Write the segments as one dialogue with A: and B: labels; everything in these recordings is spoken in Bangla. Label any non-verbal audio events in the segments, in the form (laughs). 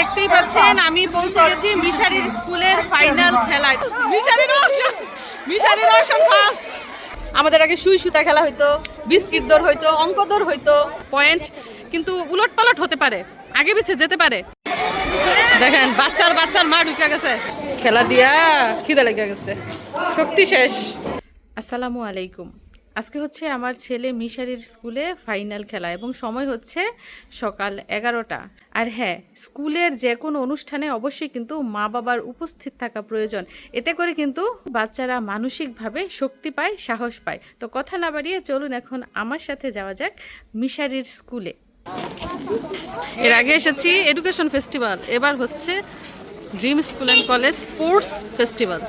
A: দেখতেই পাচ্ছেন আমি পৌঁছে গেছি মিশারির স্কুলের ফাইনাল খেলায়। মিশারির অপশন মিশারির অপশন ফার্স্ট আমাদের আগে সুই সুতা খেলা হইতো বিস্কিট দৌড় হইতো অঙ্ক দৌড় হইতো। পয়েন্ট কিন্তু উলট পালট হতে পারে আগে পিছে যেতে পারে। দেখেন বাচ্চার বাচ্চার মা ঢুকে গেছে। খেলা দিয়া খিদে লেগে গেছে। শক্তি শেষ। আসসালামু আলাইকুম। আজকে হচ্ছে আমার ছেলে মিশারির স্কুলে ফাইনাল খেলা এবং সময় হচ্ছে সকাল এগারোটা। আর হ্যাঁ স্কুলের যে কোনো অনুষ্ঠানে অবশ্যই কিন্তু মা বাবার উপস্থিত থাকা প্রয়োজন। এতে করে কিন্তু বাচ্চারা মানসিকভাবে শক্তি পায়, সাহস পায়। তো কথা না বাড়িয়ে চলুন এখন আমার সাথে যাওয়া যাক মিশারির স্কুলে। এর আগে এসেছি এডুকেশন ফেস্টিভ্যাল এবার হচ্ছে dream school and college sports festival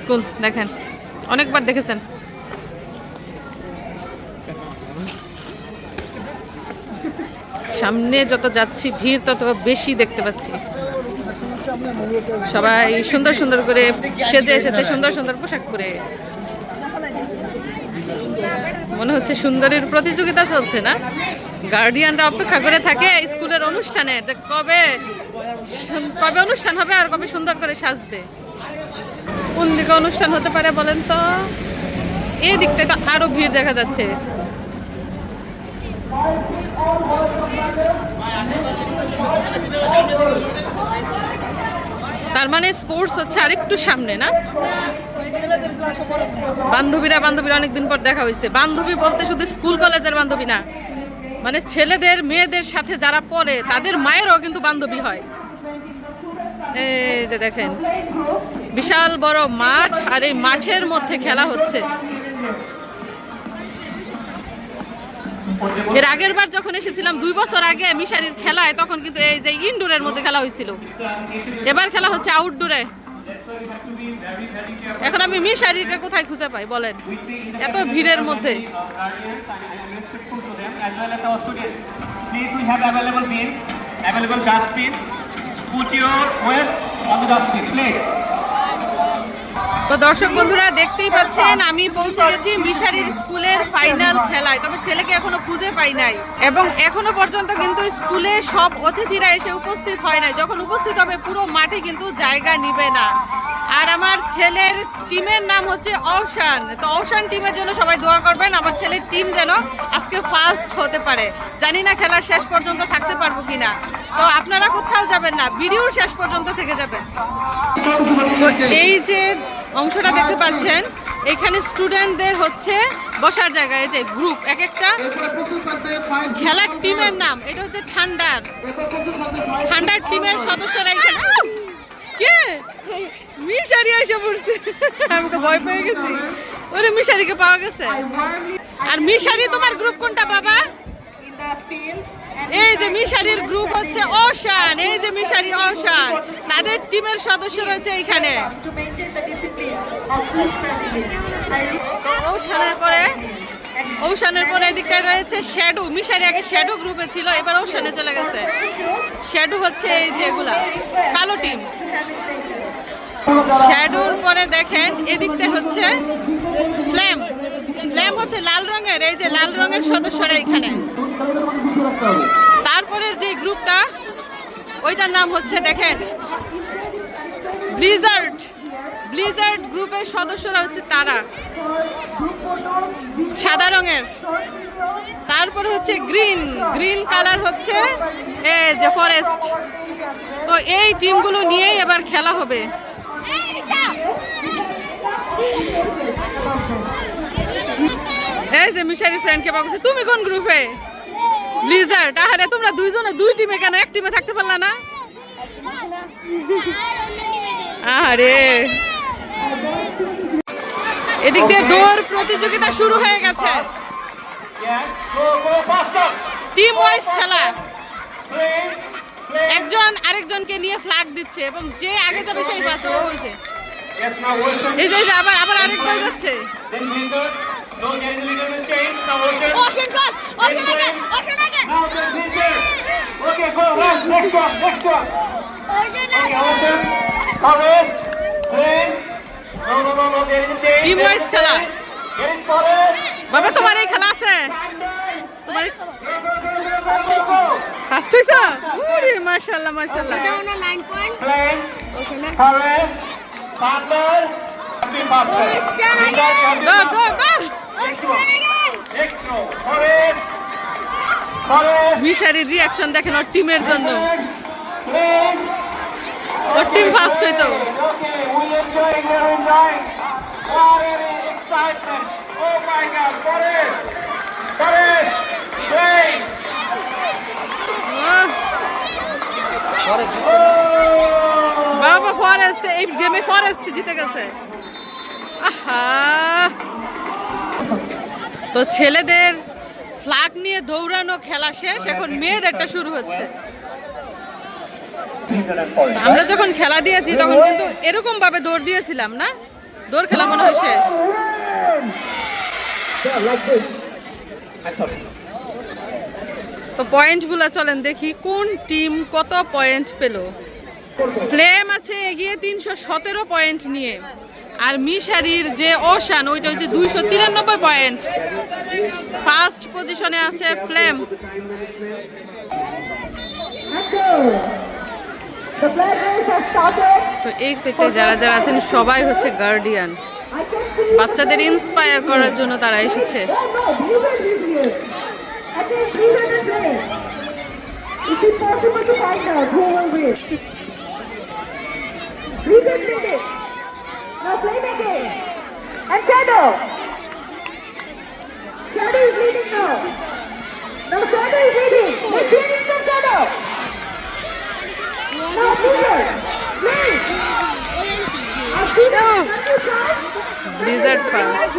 A: school, দেখেন। অনেকবার দেখেছেন। সামনে যত যাচ্ছি, ভিড় তত বেশি দেখতে পাচ্ছি। সবাই সুন্দর সুন্দর করে সেজে এসেছে, সুন্দর সুন্দর পোশাক পরে। মনে হচ্ছে সুন্দরের প্রতিযোগিতা চলছে না? গার্ডিয়ানরা অপেক্ষা করে থাকে স্কুলের অনুষ্ঠানে যে কবে কবে অনুষ্ঠান হবে আর কবে সুন্দর করে সাজবে? কোন দিকে অনুষ্ঠান হতে পারে বলেন তো? এই দিকটায় তো আরও ভিড় দেখা যাচ্ছে। তার মানে স্পোর্টস হচ্ছে আরেকটু সামনে, না? বান্ধবীরা বান্ধবীরা অনেকদিন পর দেখা হয়েছে। বান্ধবী বলতে শুধু স্কুল, কলেজের বান্ধবী না। মানে ছেলেদের, মেয়েদের সাথে যারা পড়ে, তাদের মায়েরও কিন্তু বান্ধবী হয়। এই যে দেখেন, বিশাল বড় মাঠ আর এই মাঠের মধ্যে খেলা হচ্ছে। এর আগের বার যখন এসেছিলাম, দুই বছর আগে মিশারির খেলায়, তখন কিন্তু এই যে ইনডোরের মধ্যে খেলা হয়েছিল। এবার খেলা হচ্ছে আউটডোরে। এখন আমি মিশারিকে কোথায় খুঁজে পাই, বলেন? এত ভিড়ের মধ্যে.
B: Put your waste on the dustbin, please.
A: তো দর্শক বন্ধুরা, দেখতেই পাচ্ছেন, আমি পৌঁছে গেছি মিশারির স্কুলের ফাইনাল খেলায়। তবে ছেলেকে এখনও খুঁজে পাই নাই। এবং এখনও পর্যন্ত কিন্তু স্কুলে সব অতিথিরা এসে উপস্থিত হয় নাই। যখন উপস্থিত হবে, পুরো মাঠে কিন্তু জায়গা নিবে না। আর আমার ছেলের টিমের নাম হচ্ছে অওশান। তো অওশান টিমের জন্য সবাই দোয়া করবেন, আমার ছেলের টিম যেন আজকে ফার্স্ট হতে পারে। জানি না খেলার শেষ পর্যন্ত থাকতে পারব কিনা। তো আপনারা কোথাও যাবেন না ভিডিওর শেষ পর্যন্ত থেকে যাবেন। এই যে অংশটা দেখতে পাচ্ছেন। এখানে স্টুডেন্টদের হচ্ছে বসার জায়গা, এই যে গ্রুপ এক একটা খেলার টিমের নাম, এটা হচ্ছে ঠান্ডার। ঠান্ডার টিমের সদস্যরা! কে? মিশারি এসে পড়ছে। আমি তো ভয় পেয়ে গেছি। ওরে, মিশারিকে পাওয়া গেছে। আর মিশারি, তোমার গ্রুপ কোনটা, বাবা? এই যে মিশারির গ্রুপ হচ্ছে ওশান এই যে মিশারি ওশান তাদের টিমের সদস্য রয়েছে এখানে। ওশানের পরে ওশানের পরে এদিকটায় রয়েছে শ্যাডু। মিশারি আগে শ্যাডো গ্রুপে ছিল, এবার ওশানে চলে গেছে। শ্যাডু হচ্ছে এই যে এগুলা, কালো টিম শ্যাডোর পরে দেখেন এদিকটা হচ্ছে ফ্ল্যাম ফ্ল্যাম হচ্ছে লাল রঙের, এই যে লাল রঙের সদস্যরা এখানে। তারপরের যে গ্রুপটা, ওইটার নাম হচ্ছে দেখেন ব্লিজার্ড ব্লিজার্ড গ্রুপের সদস্যরা হচ্ছে তারা। সাদা রঙের। তারপরে হচ্ছে গ্রিন। গ্রিন কালার হচ্ছে এ যে ফরেস্ট তো এই টিমগুলো নিয়েই এবার খেলা হবে। এই যে মিশারি ফ্রেন্ডকে পাবো তুমি কোন গ্রুপে? লিজার তাহলে তোমরা দুইজনে দুই টিমে কেন এক টিমে থাকতে পারলা না আরে এদিক দিয়ে দৌড় প্রতিযোগিতা শুরু হয়ে গেছে. টিম ওয়াইজ খেলা. একজন আরেকজনকে নিয়ে ফ্ল্যাগ দিচ্ছে এবং যে আগে যাবে সেই ও হয়েছে. এই যে আবার আবার আরেক দল যাচ্ছে
B: There. Okay, go, run. Next one, next one. Okay! Wilson. Forest. Play. No, no, no, no, there is a change.
A: Team
B: There is
A: wise খেলা।
B: change. Here is forest.
A: বাবা তোমার এই খেলা আছে তোমার ফার্স্ট হইছ ওরে মাশাআল্লাহ মাশাআল্লাহ
C: দাও না নাইন পয়েন্ট
B: Plain,
C: ওশানা
B: forest, the happy
A: go go
B: thunder.
A: Go
C: ওশানা
B: Next row, forest, forest,
A: মিশারির রিয়াকশন দেখেন ওর টিমের জন্য। ওর টিম ফার্স্ট হইতো। বাবা ফরেস্ট এই গেমে ফরেস্ট জিতে গেছে। আহা। তো ছেলেদের ফ্ল্যাগ নিয়ে দৌড়ানো খেলা শেষ, এখন মেয়েদেরটা শুরু হচ্ছে। আমরা যখন খেলা দিয়েছি, তখন কিন্তু এরকম ভাবে দৌড় দিয়েছিলাম না? দৌড় খেলা মনে হয় শেষ। তো পয়েন্টগুলো চলেন দেখি, কোন টিম কত পয়েন্ট পেল? ফ্লেম আছে এগিয়ে তিনশো সতেরো পয়েন্ট নিয়ে। আর মিশারির যে ওশান ওইটা হচ্ছে দুইশো তিরানব্বই পয়েন্ট। ফার্স্ট পজিশনে আছে ফ্লেম এই সেটে যারা যারা আছেন, সবাই হচ্ছে গার্ডিয়ান বাচ্চাদের ইন্সপায়ার করার জন্য তারা এসেছে।
D: Now play again. And Shadow. Shadow is leading now. Now Shadow is leading. We're for Shadow. Now Peter. Play.
A: No.
D: These are fast.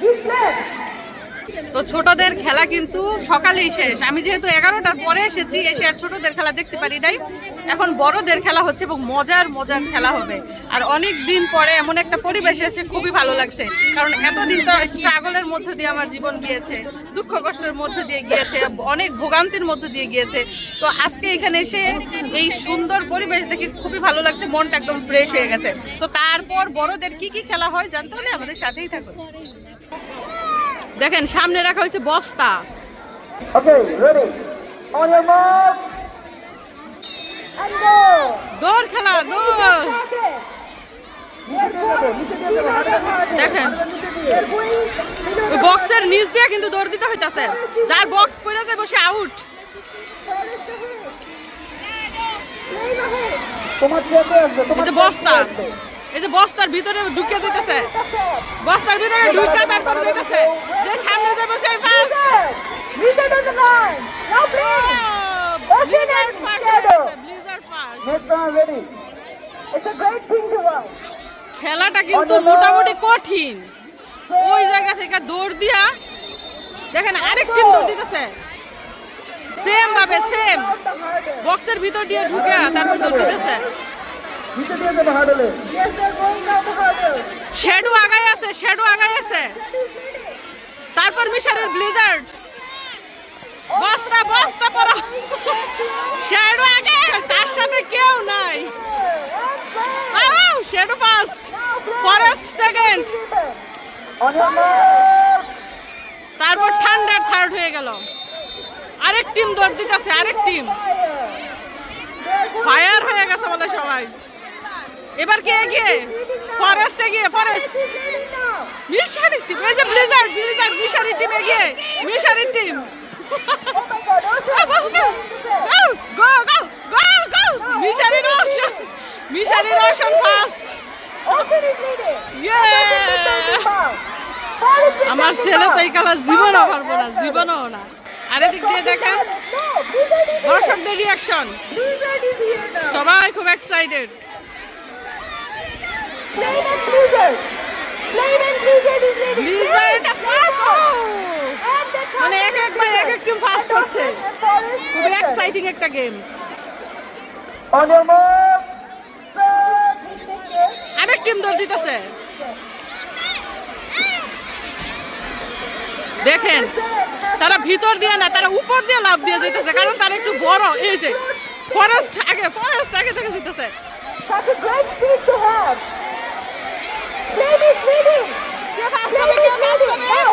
D: Give left.
A: তো ছোটদের খেলা কিন্তু সকালেই শেষ। আমি যেহেতু এগারোটার পরে এসেছি, এসে আর ছোটদের খেলা দেখতে পারি নাই। এখন বড়দের খেলা হচ্ছে এবং মজার মজার খেলা হবে। আর অনেক দিন পরে এমন একটা পরিবেশ এসে খুবই ভালো লাগছে। কারণ এতদিন তো স্ট্রাগলের মধ্যে দিয়ে আমার জীবন গিয়েছে, দুঃখ কষ্টের মধ্যে দিয়ে গিয়েছে, অনেক ভোগান্তির মধ্যে দিয়ে গিয়েছে। তো আজকে এখানে এসে এই সুন্দর পরিবেশ দেখে খুবই ভালো লাগছে, মনটা একদম ফ্রেশ হয়ে গেছে। তো তারপর বড়দের কি কি খেলা হয় জানতে হলে আমাদের সাথেই থাকুন। দেখেন সামনে রাখা হয়েছে বস্তা. দৌড় খেলা দৌড়. দেখেন বক্সের নিচ দিয়ে কিন্তু দৌড় দিতে হইতাছে। যার বক্স পড়ে যায় বসে আউট
D: তোমার
A: বস্তা। এই যে বস্তার ভিতরে ঢুকে যেতেছে। বস্তার ভিতরে ঢুকে তারপর যেতেছে। যে সামনে যে বসে ফার্স্ট. খেলাটা কিন্তু মোটামুটি কঠিন। ওই জায়গা থেকে দৌড় দিয়া দেখেন আরেক টিম দৌড় দিতেছে। সেম ভাবে সেম বক্সের ভিতর দিয়ে ঢুকে তারপর দৌড় দিতেছে।
D: They're going down the hurdle.
A: আগাই আছে শ্যাডো আগাই আছে। তারপর মিশরের ব্লিজার্ড বস্তা বস্তা পড়ো। শ্যাডো আগে, তার সাথে কেউ নাই। Shadow first forest second. তারপর ঠান্ডার থার্ড হয়ে গেল। আরেক টিম দৌড় দিতেছে, আরেক টিম ফায়ার হয়ে গেছে বলে সবাই। এবার কে গিয়ে ফরেস্টে গিয়ে ফরেস্ট মিশারি টিম এই যে ব্লিজার্ড ব্লিজার্ড মিশারি টিম গিয়ে মিশারি টিম গো গো মিশারি রোশন ফার্স্ট আমার ছেলে তো এই খেলা জীবনও পারব না, জীবনও না। আরেদিক দিয়ে দেখেন, দর্শকদের রিয়াকশন সবাই খুব এক্সাইটেড ব্লিজার্ড ফার্স্ট মানে এক একবার এক এক টিম ফার্স্ট হচ্ছে। খুবই এক্সাইটিং একটা গেম. আরেক টিম দৌড় দিতেছে। দেখেন তারা ভিতর দিয়ে না তারা উপর দিয়ে লাভ দিয়ে যেতেছে কারণ তারা একটু বড়। এই যে ফরেস্ট আগে ফরেস্ট আগে থেকে যেতেছে
D: Such a great speed to have. Oh,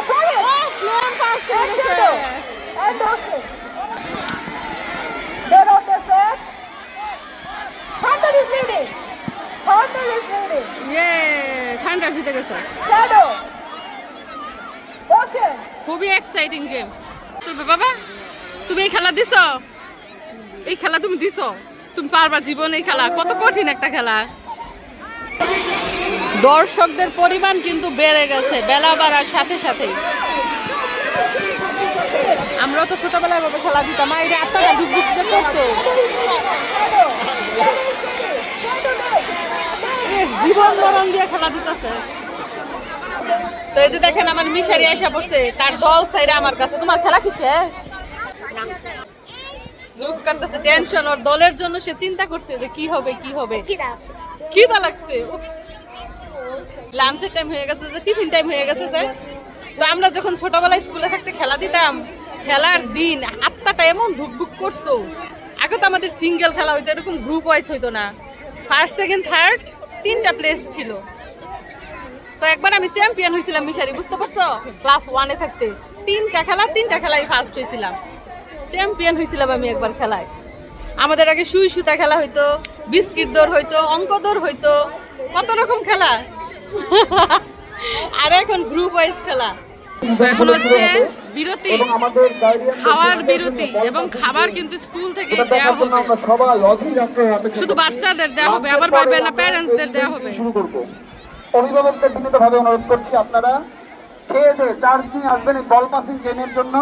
A: হয়ে
D: And the set. Thunder is leading. Thunder is leading.
A: ইয়ে জিতে গেছে
D: Shadow. Ocean.
A: খুবই এক্সাইটিং গেম চলবে বাবা তুমি এই খেলা দিছ এই খেলা তুমি দিছ তুমি পারবা জীবন এই খেলা কত কঠিন একটা খেলা দর্শকদের পরিমাণ কিন্তু বেড়ে গেছে বেলা বাড়ার সাথে সাথেই। আমরা তো ছোটবেলায় বাবা খেলা দিতাম এই আত্মাটা ডুব ডুব যে করতো। জীবন মরণ দিয়ে খেলা দিতেছে। তো এই যে দেখেন আমার মিশারি আইসা পড়ছে তার দল সাইডে আমার কাছে তোমার খেলা কি শেষ? লুক করতেছে টেনশন ওর দলের জন্য সে চিন্তা করছে যে কি হবে কি হবে। কি খিদা লাগছে লাঞ্চের টাইম হয়ে গেছে যে টিফিন টাইম হয়ে গেছে যে। তো আমরা যখন ছোটবেলায় স্কুলে থাকতে খেলা দিতাম, খেলার দিন আত্মাটা এমন ধুকধুক করতো। আগে তো আমাদের সিঙ্গেল খেলা হইতো, এরকম গ্রুপ ওয়াইজ হইতো না। ফার্স্ট সেকেন্ড থার্ড তিনটা প্লেস ছিল। তো একবার আমি চ্যাম্পিয়ন হয়েছিলাম মিশারি, বুঝতে পারছ? ক্লাস ওয়ানে থাকতে। তিনটা খেলা, তিনটা খেলায় ফার্স্ট হয়েছিলাম চ্যাম্পিয়ন হয়েছিলাম আমি একবার খেলায়। আমাদের আগে সুই সুতা খেলা হইতো, বিস্কিট দৌড় হইতো, অঙ্ক দৌড় হইতো, কত রকম খেলা। আর এখন গ্রুপ ওয়াইজ খেলা। এখন হচ্ছে বিরতি
B: এবং আমাদের guardian
A: খাওয়ার বিরতি এবং খাবার কিন্তু স্কুল থেকে দেওয়া হবে। শুধু বাচ্চাদের দেওয়া হবে আবার
B: পরে
A: না প্যারেন্টসদের দেওয়া হবে।
B: শুরু করব। অভিভাবকদের বিনীতভাবে অনুরোধ করছি আপনারা খেয়ে দিয়ে চার্জ নিয়ে আসবেন এই বল পাসিং গেমের জন্য।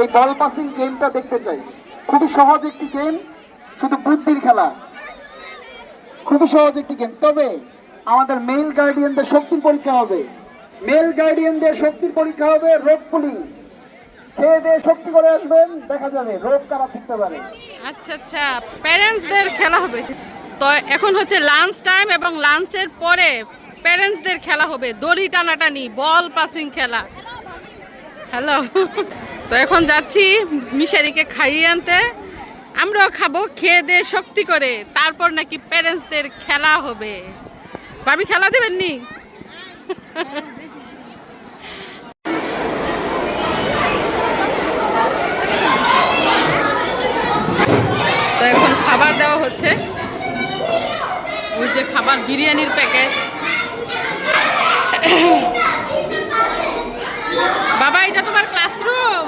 B: এই বল পাসিং গেমটা দেখতে চাই। খুবই সহজ একটি গেম শুধু বুদ্ধির খেলা। খুবই সহজ একটি গেম তবে আমাদের মেল গার্ডিয়ানদের শক্তির পরীক্ষা হবে। মেল গার্ডিয়ানদের শক্তির পরীক্ষা হবে রোগ পুলিং
A: আচ্ছা আচ্ছা প্যারেন্টসদের খেলা হবে। তো এখন হচ্ছে লাঞ্চ টাইম এবং লাঞ্চের পরে খেলা হবে। দড়ি টানাটানি বল পাসিং খেলা। হ্যালো তো এখন যাচ্ছি মিশারিকে খাইয়ে আনতে। আমরাও খাব, খেয়ে দিয়ে শক্তি করে। তারপর নাকি প্যারেন্টসদের খেলা হবে। ভাবি খেলা দেবেন নি? তো এখন খাবার দেওয়া হচ্ছে। ওই যে খাবার বিরিয়ানির প্যাকেট। বাবা, এটা তোমার ক্লাসরুম?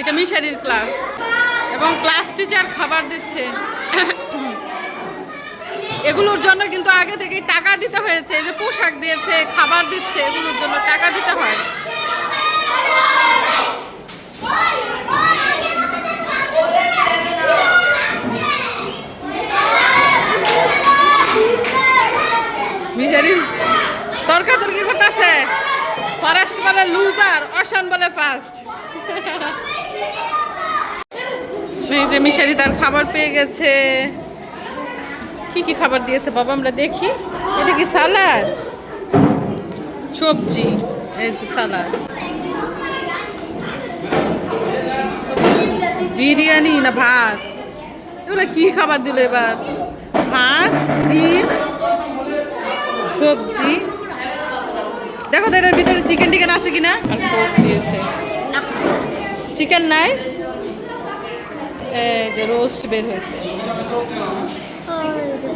A: এটা মিশারির ক্লাস। এবং ক্লাস টিচার খাবার দিচ্ছে। এগুলোর জন্য কিন্তু আগে থেকে টাকা দিতে হয়েছে যে পোশাক দিয়েছে, খাবার দিচ্ছে, এগুলোর জন্য টাকা দিতে হয়। বলে বলে ফার্স্ট এই যে তার খাবার পেয়ে গেছে। কি কি খাবার দিয়েছে? বাবা আমরা দেখি। এটা কি সালাদ? সবজি। এই সালাদ। বিরিয়ানি না ভাত? এগুলো কি খাবার দিল এবার? ভাত ডিম সবজি। দেখো তো এটার ভিতরে চিকেন টিকেন আছে কিনা? আর কোক দিয়েছে। চিকেন নাই? এই যে রোস্ট বের হয়েছে।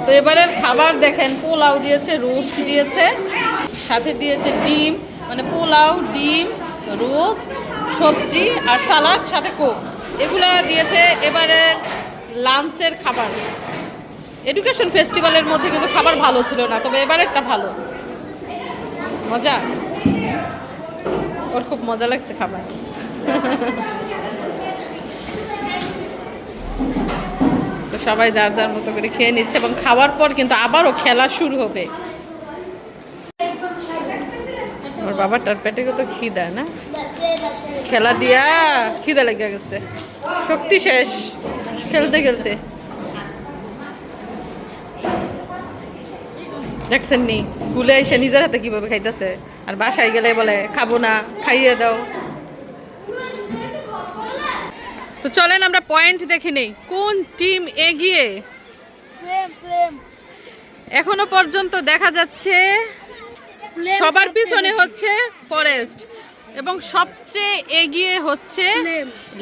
A: তো এবারের খাবার দেখেন, পোলাও দিয়েছে, রোস্ট দিয়েছে, সাথে দিয়েছে ডিম মানে পোলাও, ডিম, রোস্ট, সবজি আর সালাদ, সাথে কোক। এগুলা দিয়েছে এবারের লাঞ্চের খাবার। এডুকেশন ফেস্টিভ্যালের মধ্যে কিন্তু খাবার ভালো ছিল না, তবে এবারেরটা ভালো। মজা? ওর খুব মজা লাগছে খাবার। (laughs) সবাই যার যার মতো করে খেয়ে নিচ্ছে এবং খাওয়ার পর কিন্তু আবারও খেলা শুরু হবে। ওর বাবাটার পেটে কত খিদা, না? খেলা দিয়া খিদা লেগে গেছে। শক্তি শেষ খেলতে খেলতে। দেখছেন নি? স্কুলে এসে নিজের হাতে কীভাবে খাইতেছে? আর বাসায় গেলে বলে, খাব না, খাইয়ে দাও। তো চলেন আমরা পয়েন্ট দেখে নেই। কোন টিম এগিয়ে? এখনও পর্যন্ত দেখা যাচ্ছে সবার পিছনে হচ্ছে ফরেস্ট এবং সবচেয়ে এগিয়ে হচ্ছে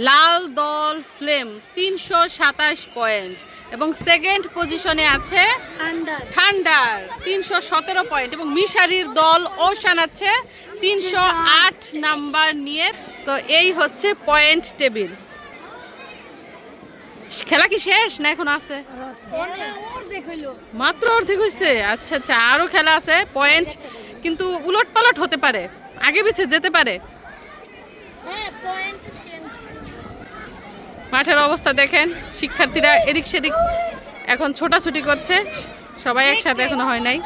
A: লাল দল ফ্লেম তিনশো সাতাশ পয়েন্ট এবং সেকেন্ড পজিশনে আছে ঠান্ডার তিনশো সতেরো পয়েন্ট এবং মিশারির দল ওশান আছে তিনশো আট নাম্বার নিয়ে। তো এই হচ্ছে পয়েন্ট টেবিল খেলা কি শেষ না এখন আছে? মাত্র অর্ধেক হয়েছে আচ্ছা আচ্ছা আরও খেলা আছে পয়েন্ট কিন্তু উলট পালট হতে পারে, আগে পিছে যেতে পারে। মাঠের অবস্থা দেখেন, শিক্ষার্থীরা এদিক সেদিক এখন ছোটাছুটি করছে, সবাই একসাথে এখনও হয় নাই।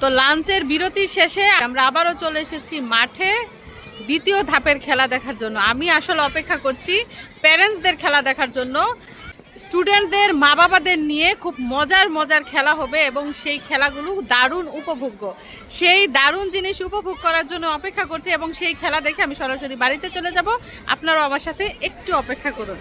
A: তো লাঞ্চের বিরতি শেষে আমরা আবারও চলে এসেছি মাঠে। দ্বিতীয় ধাপের খেলা দেখার জন্য। আমি আসলে অপেক্ষা করছি প্যারেন্টসদের খেলা দেখার জন্য। স্টুডেন্টদের মা বাবাদের নিয়ে খুব মজার মজার খেলা হবে এবং সেই খেলাগুলো দারুণ উপভোগ্য। সেই দারুণ জিনিস উপভোগ করার জন্য অপেক্ষা করছি এবং সেই খেলা দেখে আমি সরাসরি বাড়িতে চলে যাব। আপনারাও আমার সাথে একটু অপেক্ষা করুন।